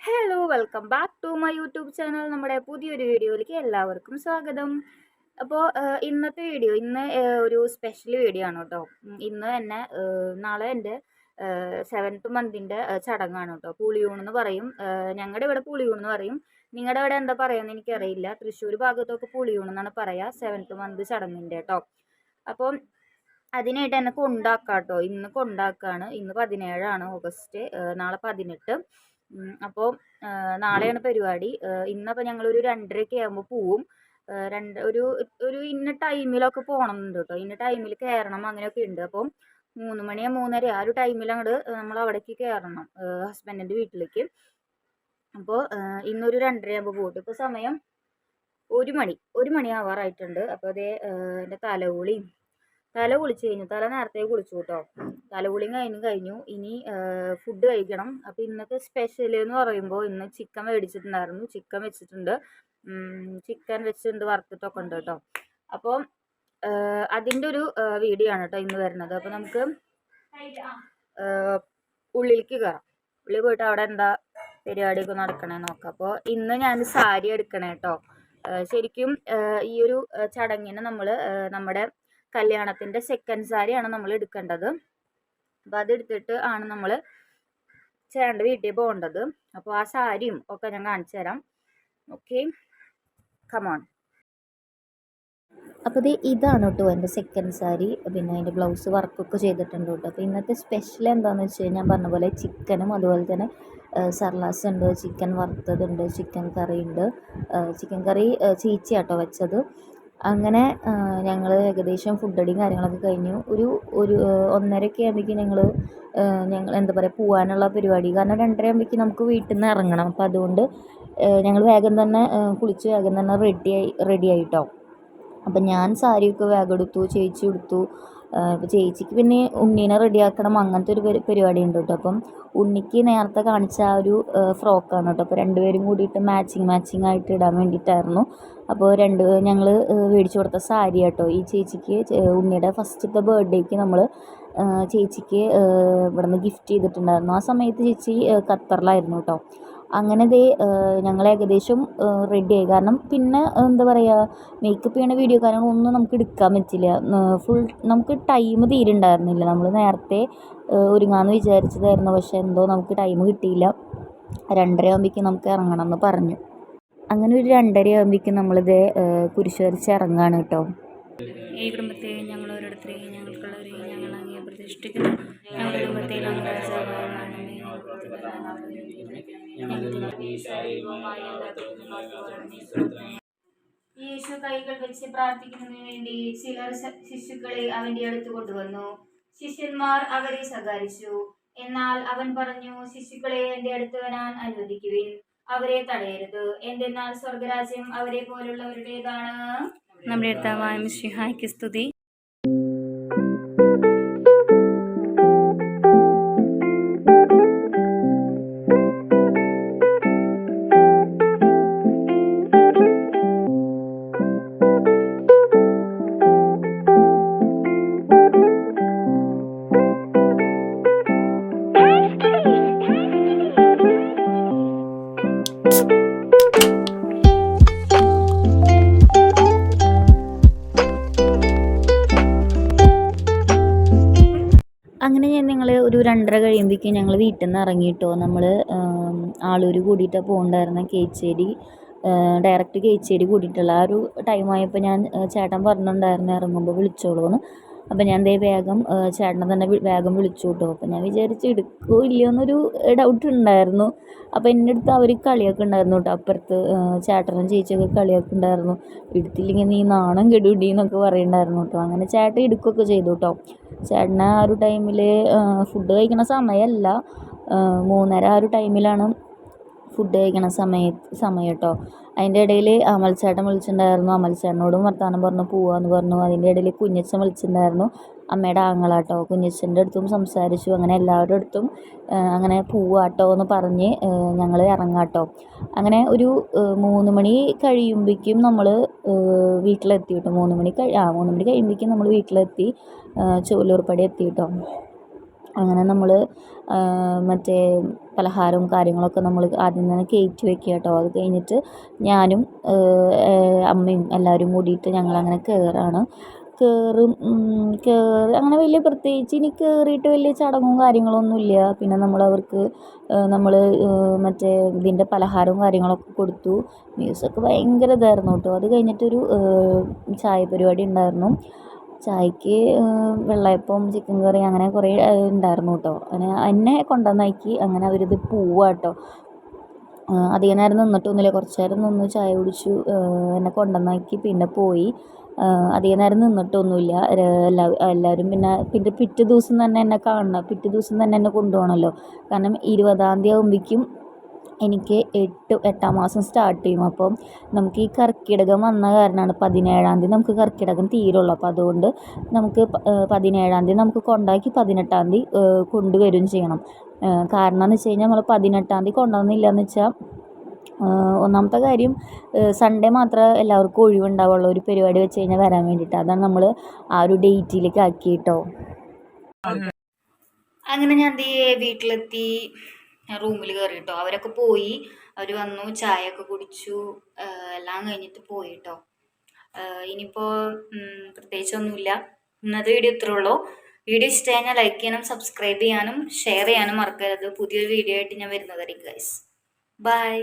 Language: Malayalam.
Hello welcome back to my YouTube channel നമ്മുടെ പുതിയൊരു വീഡിയോയിലേക്ക് എല്ലാവർക്കും സ്വാഗതം. അപ്പോൾ ഇന്നത്തെ വീഡിയോ ഇന്ന് ഒരു സ്പെഷ്യൽ വീഡിയോ ആണ് കേട്ടോ. ഇന്ന് തന്നെ നാളെ എന്റെ സെവൻത്ത് മന്തിന്റെ ചടങ്ങാണ് കേട്ടോ. പുളിയൂണെന്ന് പറയും. ഞങ്ങളുടെ ഇവിടെ പുളിയൂണെന്ന് പറയും. നിങ്ങളുടെ ഇവിടെ എന്താ പറയുക എനിക്കറിയില്ല. തൃശ്ശൂർ ഭാഗത്തൊക്കെ പുളിയൂണെന്നാണ് പറയുക സെവൻത്ത് മന്ത് ചടങ്ങിന്റെ കേട്ടോ. അപ്പം അതിനായിട്ട് എന്നെ കൊണ്ടാക്കാം കേട്ടോ. ഇന്ന് കൊണ്ടാക്കാണ്. ഇന്ന് പതിനേഴാണ് ഓഗസ്റ്റ് നാളെ പതിനെട്ട്. അപ്പോൾ നാളെയാണ് പരിപാടി. ഇന്നപ്പോൾ ഞങ്ങളൊരു രണ്ടരയൊക്കെ ആകുമ്പോൾ പോവും. രണ്ട് ഒരു ഒരു ഇന്ന ടൈമിലൊക്കെ പോകണം എന്നുണ്ട് കേട്ടോ ഇന്ന ടൈമിൽ കയറണം അങ്ങനെയൊക്കെ ഉണ്ട് അപ്പം മൂന്ന് മണിയോ മൂന്നര ആ ഒരു ടൈമിൽ അങ്ങോട്ട് നമ്മൾ അവിടേക്ക് കയറണം ഹസ്ബൻഡിന്റെ വീട്ടിലേക്ക്. അപ്പോൾ ഇന്നൊരു രണ്ടര ആകുമ്പോൾ പോയിട്ട് ഇപ്പോൾ സമയം ഒരു മണി ഒരു മണി ആവാറായിട്ടുണ്ട്. അപ്പോൾ അതേ എന്റെ തലകുളിയും തല കുളിച്ച് കഴിഞ്ഞു. തല നേരത്തെ കുളിച്ചു കേട്ടോ തലകുളിയും കഴിഞ്ഞു കഴിഞ്ഞു. ഇനി ഫുഡ് കഴിക്കണം. അപ്പോൾ ഇന്നത്തെ സ്പെഷ്യൽ എന്ന് പറയുമ്പോൾ ഇന്ന് ചിക്കൻ മേടിച്ചിട്ടുണ്ടായിരുന്നു. ചിക്കൻ വെച്ചിട്ടുണ്ട്. ചിക്കൻ വെച്ചിട്ടുണ്ട് വറുത്തിട്ടൊക്കെ ഉണ്ട് കേട്ടോ അപ്പോൾ അതിന്റെ ഒരു വീഡിയോ ആണ് കേട്ടോ ഇന്ന് വരുന്നത്. അപ്പോൾ നമുക്ക് ഉള്ളിലേക്ക് കയറാം ഉള്ളിൽ പോയിട്ട് അവിടെ എന്താ പരിപാടിയൊക്കെ നടക്കണേ നോക്കാം. അപ്പോൾ ഇന്ന് ഞാൻ സാരി എടുക്കണേ കേട്ടോ ശരിക്കും ഈ ഒരു ചടങ്ങിന് നമ്മൾ നമ്മുടെ കല്യാണത്തിന്റെ സെക്കൻഡ് സാരിയാണ് നമ്മൾ എടുക്കേണ്ടത്. അപ്പോൾ അതെടുത്തിട്ട് ആണ് നമ്മൾ ചേട്ടന്റെ വീട്ടിൽ പോകേണ്ടത്. അപ്പോൾ ആ സാരിയും ഒക്കെ ഞാൻ കാണിച്ചു തരാം. ഓക്കെ കമോൺ അപ്പോൾ ഇത് ഇതാണ് കേട്ടോ എന്റെ സെക്കൻഡ് സാരി പിന്നെ അതിന്റെ ബ്ലൗസ് വർക്കൊക്കെ ചെയ്തിട്ടുണ്ട് കേട്ടോ. അപ്പോൾ ഇന്നത്തെ സ്പെഷ്യൽ എന്താണെന്ന് വെച്ച് കഴിഞ്ഞാൽ പറഞ്ഞ പോലെ ചിക്കനും അതുപോലെ തന്നെ സർലാസ് ഉണ്ട് ചിക്കൻ വറുത്തതുണ്ട് ചിക്കൻ കറി ഉണ്ട്. ചിക്കൻ കറി ചീച്ചയാട്ടോ വെച്ചത്. അങ്ങനെ ഞങ്ങൾ ഏകദേശം ഫുഡ് അടിയും കാര്യങ്ങളൊക്കെ കഴിഞ്ഞു. ഒരു ഒരു ഒന്നരയൊക്കെ ആകുമ്പോഴേക്കും ഞങ്ങൾ ഞങ്ങൾ എന്താ പറയുക പോകാനുള്ള പരിപാടി. കാരണം രണ്ടര നമുക്ക് വീട്ടിൽ നിന്ന് ഇറങ്ങണം. അപ്പോൾ അതുകൊണ്ട് ഞങ്ങൾ വേഗം തന്നെ കുളിച്ച് വേഗം തന്നെ റെഡിയായി റെഡിയായിട്ടോ അപ്പം ഞാൻ സാരിയൊക്കെ വേഗം എടുത്തു ചേച്ചി എടുത്തു അപ്പോൾ ചേച്ചിക്ക് പിന്നെ ഉണ്ണീനെ റെഡിയാക്കണം അങ്ങനത്തെ ഒരു പരിപാടി ഉണ്ട് കേട്ടോ. അപ്പം ഉണ്ണിക്ക് നേരത്തെ കാണിച്ച ആ ഒരു ഫ്രോക്കാണ് കേട്ടോ. അപ്പോൾ രണ്ടുപേരും കൂടിയിട്ട് മാച്ചിങ് മാച്ചിങ് ആയിട്ട് ഇടാൻ വേണ്ടിയിട്ടായിരുന്നു. അപ്പോൾ രണ്ട് ഞങ്ങൾ മേടിച്ചു കൊടുത്ത സാരി കേട്ടോ. ഈ ചേച്ചിക്ക് ഉണ്ണിയുടെ ഫസ്റ്റത്തെ ബർത്ത്ഡേക്ക് നമ്മൾ ചേച്ചിക്ക് ഇവിടുന്ന് ഗിഫ്റ്റ് ചെയ്തിട്ടുണ്ടായിരുന്നു. ആ സമയത്ത് ചേച്ചി ഖത്തറിലായിരുന്നു കേട്ടോ അങ്ങനെ ദേ ഞങ്ങൾ ഏകദേശം റെഡി ആയി. കാരണം പിന്നെ എന്താ പറയുക മേക്കപ്പ് ചെയ്യണ വീഡിയോ കാര്യങ്ങളൊന്നും നമുക്ക് എടുക്കാൻ പറ്റില്ല. ഫുൾ നമുക്ക് ടൈം തീരെ ഉണ്ടായിരുന്നില്ല നമ്മൾ നേരത്തെ ഒരുങ്ങാമെന്ന് വിചാരിച്ചതായിരുന്നു. പക്ഷേ എന്തോ നമുക്ക് ടൈം കിട്ടിയില്ല. രണ്ടര ആകുമ്പോഴേക്കും നമുക്ക് ഇറങ്ങണം എന്ന് പറഞ്ഞു. അങ്ങനെ ഒരു രണ്ടര ആകുമ്പോഴേക്കും നമ്മളിത് കുരിശ് വരച്ച് ഇറങ്ങുകയാണ് കേട്ടോ ഈ കുടുംബത്തെയും ഞങ്ങൾ ഓരോരുത്തരെയും ഞങ്ങൾക്കുള്ളവരെയും ഞങ്ങൾ അങ്ങേ പ്രതിഷ്ഠിക്കുന്നു. ഞങ്ങളുടെ കുടുംബത്തെയും ഞങ്ങളുടെ സഹോദരങ്ങളാണ് യേശു കൈകൾ വെച്ച് പ്രാർത്ഥിക്കുന്നതിന് വേണ്ടി ചിലർ ശിശുക്കളെ അവന്റെ അടുത്ത് കൊണ്ടുവന്നു. ശിഷ്യന്മാർ അവരെ ശകാരിച്ചു. എന്നാൽ അവൻ പറഞ്ഞു ശിശുക്കളെ എന്റെ അടുത്ത് വരാൻ അനുവദിക്കുവിൻ. അവരെ തടയരുത്. എന്തെന്നാൽ സ്വർഗരാജ്യം അവരെ പോലുള്ളവരുടേതാണ് നമ്മുടെ അടുത്താവായ മിഷിഹായ്ക്ക് സ്തുതി. അങ്ങനെ ഞാൻ ഞങ്ങൾ ഒരു രണ്ടര കഴിയുമ്പോഴേക്കും ഞങ്ങൾ വീട്ടിൽ നിന്ന് ഇറങ്ങിയിട്ടോ നമ്മൾ ആളൂർ കൂടിയിട്ടാണ് പോകണ്ടായിരുന്ന കേച്ചേരി ഡയറക്റ്റ് കേച്ചേരി കൂടിയിട്ടുള്ള ആ ഒരു ടൈമായപ്പോൾ ഞാൻ ചേട്ടൻ പറഞ്ഞിട്ടുണ്ടായിരുന്നു ഇറങ്ങുമ്പോൾ വിളിച്ചോളൂന്ന്. അപ്പോൾ ഞാൻ ദേ വേഗം ചേട്ടനെ തന്നെ വേഗം വിളിച്ചു കേട്ടോ അപ്പം ഞാൻ വിചാരിച്ചു എടുക്കുമോ ഇല്ലയോ എന്നൊരു ഡൗട്ട് ഉണ്ടായിരുന്നു. അപ്പോൾ എന്റെ അടുത്ത് അവർ കളിയൊക്കെ ഉണ്ടായിരുന്നു കേട്ടോ അപ്പുറത്ത് ചേട്ടനും ചേച്ചിയൊക്കെ കളിയൊക്കെ ഉണ്ടായിരുന്നു. എടുത്തില്ലെങ്കിൽ നീ നാണം കെടുടി എന്നൊക്കെ പറയുന്നുണ്ടായിരുന്നു കേട്ടോ അങ്ങനെ ചേട്ടൻ എടുക്കുകയൊക്കെ ചെയ്തു കേട്ടോ ചേട്ടനെ ആ ഒരു ടൈമിൽ ഫുഡ് കഴിക്കണ സമയമല്ല. മൂന്നര ആ ഒരു ടൈമിലാണ് ഫുഡ് കഴിക്കണ സമയ സമയം കേട്ടോ അതിന്റെ ഇടയിൽ അമൽച്ചേട്ടൻ വിളിച്ചിട്ടുണ്ടായിരുന്നു. അമൽച്ചേട്ടനോടും വർത്തമാനം പറഞ്ഞു പോവാന്ന് പറഞ്ഞു. അതിന്റെ ഇടയിൽ കുഞ്ഞച്ചൻ വിളിച്ചിട്ടുണ്ടായിരുന്നു. അമ്മയുടെ ആങ്ങളാട്ടോ. കുഞ്ഞച്ചന്റെ അടുത്തും സംസാരിച്ചു. അങ്ങനെ എല്ലാവരുടെ അടുത്തും അങ്ങനെ പോവാട്ടോ എന്ന് പറഞ്ഞ് ഞങ്ങൾ ഇറങ്ങാട്ടോ. അങ്ങനെ ഒരു മൂന്ന് മണി കഴിയുമ്പോഴേക്കും നമ്മൾ വീട്ടിലെത്തി കേട്ടോ. മൂന്ന് മണി കഴി ആ മൂന്ന് മണി കഴിയുമ്പോഴേക്കും നമ്മൾ വീട്ടിലെത്തി ചോലൂർപ്പടി എത്തി കേട്ടോ. അങ്ങനെ നമ്മൾ മറ്റേ പലഹാരവും കാര്യങ്ങളൊക്കെ നമ്മൾ ആദ്യം തന്നെ കയറ്റി വെക്കുക കേട്ടോ. അത് കഴിഞ്ഞിട്ട് ഞാനും അമ്മയും എല്ലാവരും കൂടിയിട്ട് ഞങ്ങളങ്ങനെ കയറാണ് കയറും കയറി അങ്ങനെ വലിയ പ്രത്യേകിച്ച് ഇനി കയറിയിട്ട് വലിയ ചടങ്ങും കാര്യങ്ങളൊന്നുമില്ല പിന്നെ നമ്മളവർക്ക് നമ്മൾ മറ്റേ ഇതിന്റെ പലഹാരവും കാര്യങ്ങളൊക്കെ കൊടുത്തു. മ്യൂസിക് ഭയങ്കര ഇതായിരുന്നു കേട്ടോ. അത് കഴിഞ്ഞിട്ടൊരു ചായ പരിപാടി ഉണ്ടായിരുന്നു. ചായക്ക് വെള്ളയപ്പം ചിക്കൻ കറി അങ്ങനെ കുറേ ഉണ്ടായിരുന്നു കേട്ടോ അങ്ങനെ എന്നെ കൊണ്ടുവന്നാക്കി അങ്ങനെ അവരിത് പോവുക കേട്ടോ അധികം നേരം നിന്നിട്ടൊന്നുമില്ല. കുറച്ച് നേരം നിന്ന് ചായ കുടിച്ചു എന്നെ കൊണ്ടുവന്നാക്കി പിന്നെ പോയി. അധികം നേരം നിന്നിട്ടൊന്നുമില്ല. എല്ലാ എല്ലാവരും പിന്നെ പിന്നെ പിറ്റേ ദിവസം തന്നെ എന്നെ കാണണം. പിറ്റേ ദിവസം തന്നെ എന്നെ കൊണ്ടുപോകണമല്ലോ കാരണം ഇരുപതാം തീയതി ആകുമ്പോഴേക്കും എനിക്ക് എട്ട് എട്ടാം മാസം സ്റ്റാർട്ട് ചെയ്യും. അപ്പം നമുക്ക് ഈ കർക്കിടകം വന്ന കാരണമാണ് പതിനേഴാം തീയതി നമുക്ക് കർക്കിടകം തീരുള്ളൂ. അപ്പോൾ അതുകൊണ്ട് നമുക്ക് പതിനേഴാം തീയതി നമുക്ക് കൊണ്ടാക്കി പതിനെട്ടാം തീയതി കൊണ്ടുവരും ചെയ്യണം. കാരണം എന്ന് വെച്ച് കഴിഞ്ഞാൽ നമ്മൾ പതിനെട്ടാം തീയതി കൊണ്ടുവന്നില്ല എന്ന് വെച്ചാൽ ഒന്നാമത്തെ കാര്യം സൺഡേ മാത്രമേ എല്ലാവർക്കും ഒഴിവുണ്ടാവുള്ളൂ. ഒരു പരിപാടി വെച്ച് കഴിഞ്ഞാൽ വരാൻ വേണ്ടിയിട്ട്. അതാണ് നമ്മൾ ആ ഒരു ഡേറ്റിലേക്ക് ആക്കി കേട്ടോ അങ്ങനെ ഞാൻ ദേ വീട്ടിലെത്തി റൂമിൽ കയറി കേട്ടോ അവരൊക്കെ പോയി. അവർ വന്നു ചായയൊക്കെ കുടിച്ചു എല്ലാം കഴിഞ്ഞിട്ട് പോയി കേട്ടോ ഇനിയിപ്പോൾ പ്രത്യേകിച്ചൊന്നുമില്ല. ഇന്നത്തെ വീഡിയോ ഇത്രേ ഉള്ളൂ. വീഡിയോ ഇഷ്ടമായി ലൈക്ക് ചെയ്യാനും സബ്സ്ക്രൈബ് ചെയ്യാനും ഷെയർ ചെയ്യാനും മറക്കരുത്. പുതിയൊരു വീഡിയോ ആയിട്ട് ഞാൻ വരുന്നതായിരിക്കും ഗൈസ്. ബൈ.